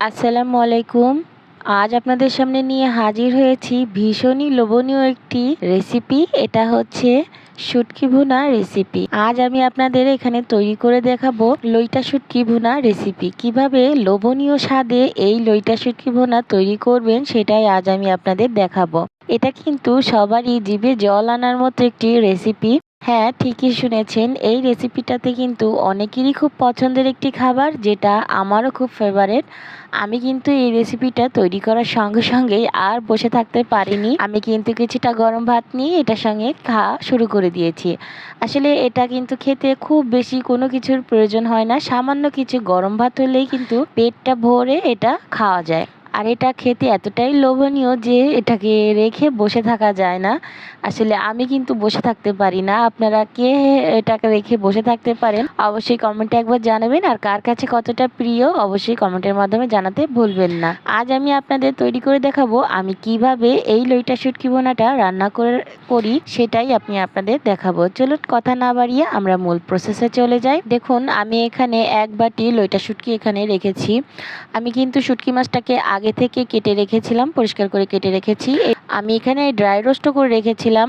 আসসালামু আলাইকুম। আজ আপনাদের সামনে নিয়ে হাজির হয়েছি ভীষণই লোভনীয় একটি রেসিপি এটা হচ্ছে শুটকি ভুনা রেসিপি আজ আমি আপনাদের এখানে তৈরি করে দেখাবো লইটা শুটকি ভুনা রেসিপি কীভাবে লোভনীয় স্বাদে এই লইটা শুটকি ভুনা তৈরি করবেন সেটাই আজ আমি আপনাদের দেখাবো। এটা কিন্তু সবারই জিভে জল আনার মতো একটি রেসিপি হ্যাঁ ঠিকই শুনেছেন। এই রেসিপিটাতে কিন্তু অনেকেরই খুব পছন্দের একটি খাবার, যেটা আমারও খুব ফেভারেট আমি কিন্তু এই রেসিপিটা তৈরি করার সঙ্গে সঙ্গেই আর বসে থাকতে পারিনি। আমি কিন্তু কিছুটা গরম ভাত নিয়ে এটার সঙ্গে খাওয়া শুরু করে দিয়েছি। আসলে এটা কিন্তু খেতে খুব বেশি কোনো কিছুর প্রয়োজন হয় না। সামান্য কিছু গরম ভাত হলেই কিন্তু পেটটা ভরে এটা খাওয়া যায়। আর এটা খেতে এতটাই লোভনীয় যে এটাকে রেখে বসে থাকা যায় না। আসলে আমি কিন্তু বসে থাকতে পারি না। আপনারা কে এটাকে রেখে বসে থাকতে পারেন, অবশ্যই কমেন্টে একবার জানাবেন। আর কার কাছে কতটা প্রিয়, অবশ্যই কমেন্টের মাধ্যমে জানাতে ভুলবেন না। আজ আমি আপনাদের তৈরি করে দেখাবো, আমি কীভাবে এই লইটা শুটকি বোনাটা রান্না করে, করি সেটাই আমি আপনাদের দেখাবো। চলুন কথা না বাড়িয়ে আমরা মূল প্রসেসে চলে যাই। দেখুন, আমি এখানে এক বাটি লইটা শুটকি এখানে রেখেছি। আমি কিন্তু শুটকি মাছটাকে আগে থেকে কেটে রেখেছিলাম পরিষ্কার করে কেটে রেখেছি। আমি এখানে ড্রাই রোস্টও করে রেখেছিলাম।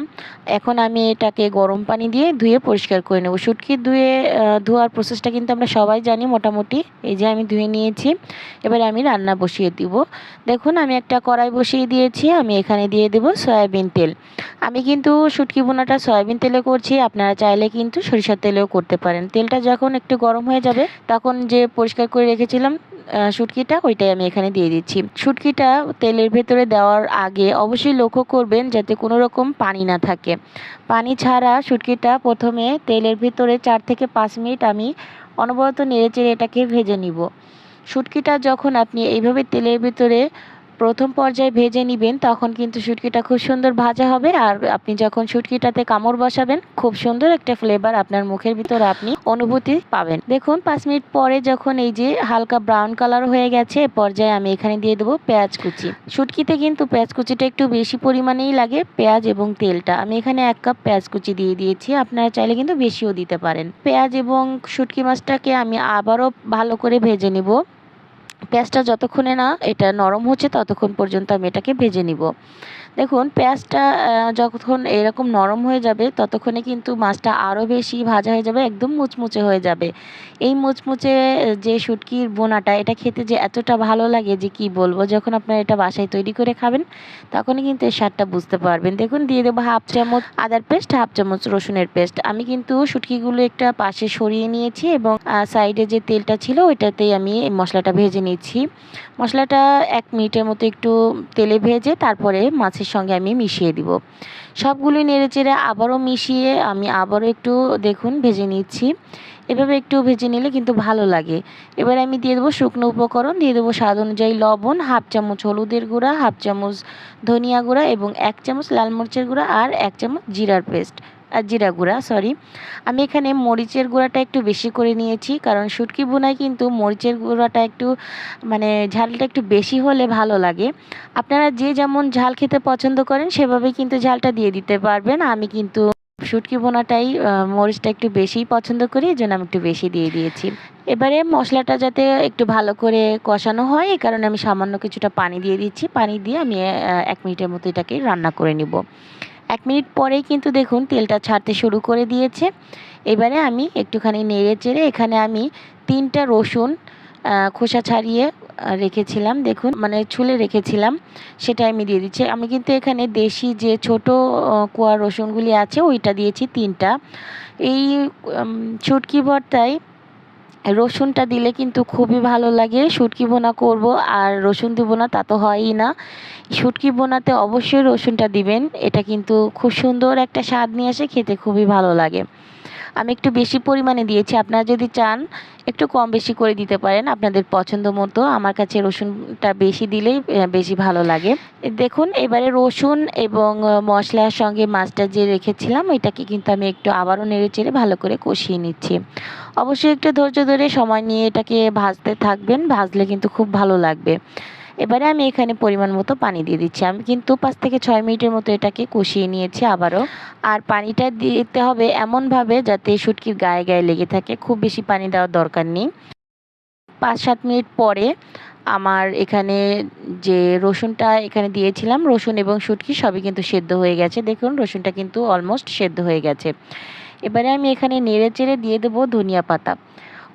এখন আমি এটাকে গরম পানি দিয়ে ধুয়ে পরিষ্কার করে নেব। শুটকি ধুয়ে ধোয়ার প্রসেসটা কিন্তু আমরা সবাই জানি মোটামুটি। এই যে আমি ধুয়ে নিয়েছি। এবারে আমি রান্না বসিয়ে দিব। দেখুন, আমি একটা কড়াই বসিয়ে দিয়েছি। আমি এখানে দিয়ে দেব সয়াবিন তেল। আমি কিন্তু শুটকি বোনাটা সয়াবিন তেলে করছি। আপনারা চাইলে কিন্তু সরিষার তেলেও করতে পারেন। তেলটা যখন একটু গরম হয়ে যাবে, তখন যে পরিষ্কার করে রেখেছিলাম শুটকিটা, ওইটাই আমি এখানে দিয়ে দিচ্ছি। শুটকিটা তেলের ভেতরে দেওয়ার আগে অবশ্যই লক্ষ্য করবেন যাতে কোনো রকম পানি না থাকে। পানি ছাড়া শুটকিটা প্রথমে তেলের ভিতরে চার থেকে পাঁচ মিনিট আমি অনবরত নেড়ে চেড়ে এটাকে ভেজে নিব। শুটকিটা যখন আপনি এইভাবে তেলের ভিতরে প্রথম পর্যায়ে ভেজে নেবেন, তখন কিন্তু শুটকিটা খুব সুন্দর ভাজা হবে। আর আপনি যখন শুটকিটাতে কামড় বসাবেন, খুব সুন্দর একটা ফ্লেভার আপনার মুখের ভিতরে আপনি অনুভূতি পাবেন। দেখুন, পাঁচ মিনিট পরে যখন এই যে হালকা ব্রাউন কালার হয়ে গেছে পর্যায়ে আমি এখানে দিয়ে দেবো পেঁয়াজ কুচি। শুটকিতে কিন্তু পেঁয়াজ কুচিটা একটু বেশি পরিমাণেই লাগে, পেঁয়াজ এবং তেলটা। আমি এখানে এক কাপ পেঁয়াজ কুচি দিয়ে দিয়েছি, আপনারা চাইলে কিন্তু বেশিও দিতে পারেন। পেঁয়াজ এবং শুটকি মাছটাকে আমি আবারও ভালো করে ভেজে নিব। পেঁয়াজটা যতক্ষণে না এটা নরম হচ্ছে ততক্ষণ পর্যন্ত আমি এটাকে ভেজে নিব। দেখুন, পেঁয়াজটা যখন এরকম নরম হয়ে যাবে, ততক্ষণে কিন্তু মাছটা আরও বেশি ভাজা হয়ে যাবে, একদম মুচমুচে হয়ে যাবে। এই মুচমুচে, যে শুটকির বোনাটা, এটা খেতে যে এতটা ভালো লাগে যে কি বলব, যখন আপনারা এটা বাসায় তৈরি করে খাবেন, তখনই কিন্তু এর স্বাদটা বুঝতে পারবেন। দেখুন, দিয়ে দেবো হাফ চামচ আদার পেস্ট, হাফ চামচ রসুনের পেস্ট। আমি কিন্তু শুটকিগুলো একটা পাশে সরিয়ে নিয়েছি এবং সাইডে যে তেলটা ছিল, ওইটাতেই আমি মশলাটা ভেজে নিচ্ছি। মশলাটা এক মিনিটের মতো একটু তেলে ভেজে, তারপরে মাছের সঙ্গে আমি মিশিয়ে দিব। সবগুলি নেড়ে চেড়ে আবারও মিশিয়ে আমি আবারও একটু দেখুন ভেজে নিচ্ছি। এভাবে একটু ভেজে নিলে কিন্তু ভালো লাগে। এবার আমি দিয়ে দেবো শুকনো উপকরণ, দিয়ে দেবো স্বাদ অনুযায়ী লবণ, হাফ চামচ হলুদের গুঁড়া, হাফ চামচ ধনিয়া গুঁড়া এবং এক চামচ লাল মরিচের গুঁড়া আর এক চামচ জিরার পেস্ট। জিরা গুঁড়া সরি আমি এখানে মরিচের গুঁড়াটা একটু বেশি করে নিয়েছি, কারণ শুটকি বোনায় কিন্তু মরিচের গুঁড়াটা একটু মানে ঝালটা একটু বেশি হলে ভালো লাগে। আপনারা যে যেমন ঝাল খেতে পছন্দ করেন, সেভাবে কিন্তু ঝালটা দিয়ে দিতে পারবেন। আমি কিন্তু শুটকি বোনাটাই মরিচটা একটু বেশিই পছন্দ করি এই জন্য আমি একটু বেশি দিয়ে দিয়েছি। এবারে মশলাটা যাতে একটু ভালো করে কষানো হয় এই কারণে আমি সামান্য কিছুটা পানি দিয়ে দিচ্ছি। পানি দিয়ে আমি এক মিনিটের মতো এটাকে রান্না করে নিব। এক মিনিট পরেই কিন্তু দেখুন তেলটা ছাড়তে শুরু করে দিয়েছে। এবারে আমি একটুখানি নেড়ে চেড়ে এখানে আমি তিনটা রসুন খোসা ছাড়িয়ে রেখেছিলাম। দেখুন মানে ছুলে রেখেছিলাম, সেটা আমি দিয়ে দিচ্ছি। আমি কিন্তু এখানে দেশি যে ছোট কুয়া রসুনগুলি আছে, ওইটা দিয়েছি তিনটা। এই ছুটকি ভর্তায় রসুনটা দিলে কিন্তু খুবই ভালো লাগে। শুটকি বোনা করব, আর রসুন দিব না, তা তো হয়ই না। শুটকি বোনাতে অবশ্যই রসুনটা দিবেন, এটা কিন্তু খুব সুন্দর একটা স্বাদ নিয়ে আসে, খেতে খুবই ভালো লাগে। আমি একটু বেশি পরিমাণে দিয়েছি। আপনারা যদি চান, একটু কম বেশি করে দিতে পারেন আপনাদের পছন্দ মতো। আমার কাছে রসুনটা বেশি দিলেই বেশি ভালো লাগে। দেখুন, এবারে রসুন এবং মশলার সঙ্গে মাছটা যে রেখেছিলাম এটাকে কিন্তু আমি একটু আবারও নেড়ে চেড়ে ভালো করে কষিয়ে নিচ্ছি। অবশ্যই একটু ধৈর্য ধরে সময় নিয়ে এটাকে ভাজতে থাকবেন। ভাজলে কিন্তু খুব ভালো লাগবে। এবারে আমি এখানে পরিমাণ মতো পানি দিয়ে দিচ্ছি। আমি কিন্তু পাঁচ থেকে ছয় মিনিটের মতো এটাকে কষিয়ে নিয়েছি আবারও। আর পানিটা দিতে হবে এমনভাবে যাতে শুটকির গায়ে গায়ে লেগে থাকে। খুব বেশি পানি দেওয়ার দরকার নেই। পাঁচ সাত মিনিট পরে আমার এখানে যে রসুনটা এখানে দিয়েছিলাম, রসুন এবং শুটকি সবই কিন্তু সেদ্ধ হয়ে গেছে। দেখুন, রসুনটা কিন্তু অলমোস্ট সেদ্ধ হয়ে গেছে। এবারে আমি এখানে নেড়ে চেড়ে দিয়ে দেবো ধনিয়া পাতা।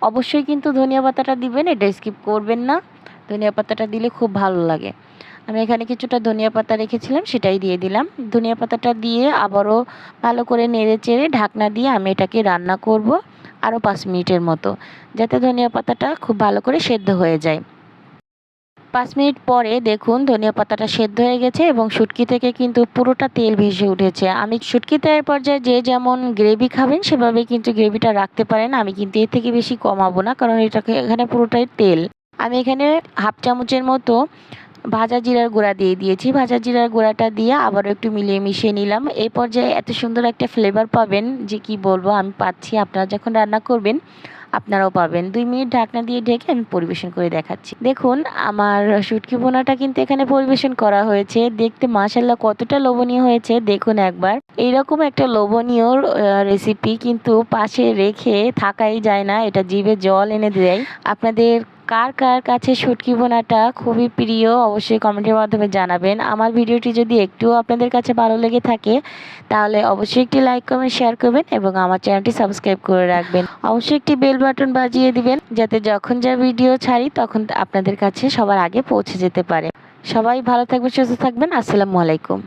অবশ্যই কিন্তু ধনিয়া পাতাটা দিবেন, এটা স্কিপ করবেন না। ধনিয়া পাতাটা দিলে খুব ভালো লাগে। আমি এখানে কিছুটা ধনিয়া পাতা রেখেছিলাম, সেটাই দিয়ে দিলাম। ধনিয়া পাতাটা দিয়ে আবারও ভালো করে নেড়ে চেড়ে ঢাকনা দিয়ে আমি এটাকে রান্না করব আরও পাঁচ মিনিটের মতো, যাতে ধনিয়া পাতাটা খুব ভালো করে সেদ্ধ হয়ে যায়। পাঁচ মিনিট পরে দেখুন ধনিয়া পাতাটা সেদ্ধ হয়ে গেছে এবং শুটকি থেকে কিন্তু পুরোটা তেল ভেসে উঠেছে। আমি শুটকি তৈরির পর্যায়ে যে যেমন গ্রেভি খাবেন, সেভাবে কিন্তু গ্রেভিটা রাখতে পারেন। আমি কিন্তু এর থেকে বেশি কমাবো না, কারণ এটাকে এখানে পুরোটাই তেল। আমি এখানে হাফ চামচের মতো ভাজা জিরার গুঁড়া দিয়ে দিয়েছি। ভাজা জিরার গুঁড়াটা দিয়ে আবারও একটু মিলিয়ে মিশিয়ে নিলাম। এই পর্যায়ে এত সুন্দর একটা ফ্লেভার পাবেন যে কি বলব, আমি পাচ্ছি। আপনারা যখন রান্না করবেন, আপনারাও পাবেন। দুই মিনিট ঢাকনা দিয়ে ঢেকে আমি পরিবেশন করে দেখাচ্ছি। দেখুন, আমার শুটকি বোনাটা কিন্তু এখানে পরিবেশন করা হয়েছে। দেখতে মাসাল্লাহ কতটা লোভনীয় হয়েছে। দেখুন একবার। এইরকম একটা লোভনীয় রেসিপি কিন্তু পাশে রেখে থাকাই যায় না। এটা জিভে জল এনে দেয়। আপনাদের কার কার কাছে শুটকি বোনাটা খুবই প্রিয় অবশ্যই কমেন্টের মাধ্যমে জানাবেন। আমার ভিডিওটি যদি একটুও আপনাদের কাছে ভালো লেগে থাকে, তাহলে অবশ্যই একটি লাইক, কমেন্ট, শেয়ার করবেন এবং আমার চ্যানেলটি সাবস্ক্রাইব করে রাখবেন। অবশ্যই একটি বেল বাটন বাজিয়ে দিবেন, যাতে যখন যা ভিডিও ছাড়ি তখন আপনাদের কাছে সবার আগে পৌঁছে যেতে পারে। সবাই ভালো থাকবেন, সুস্থ থাকবেন। আসসালামু আলাইকুম।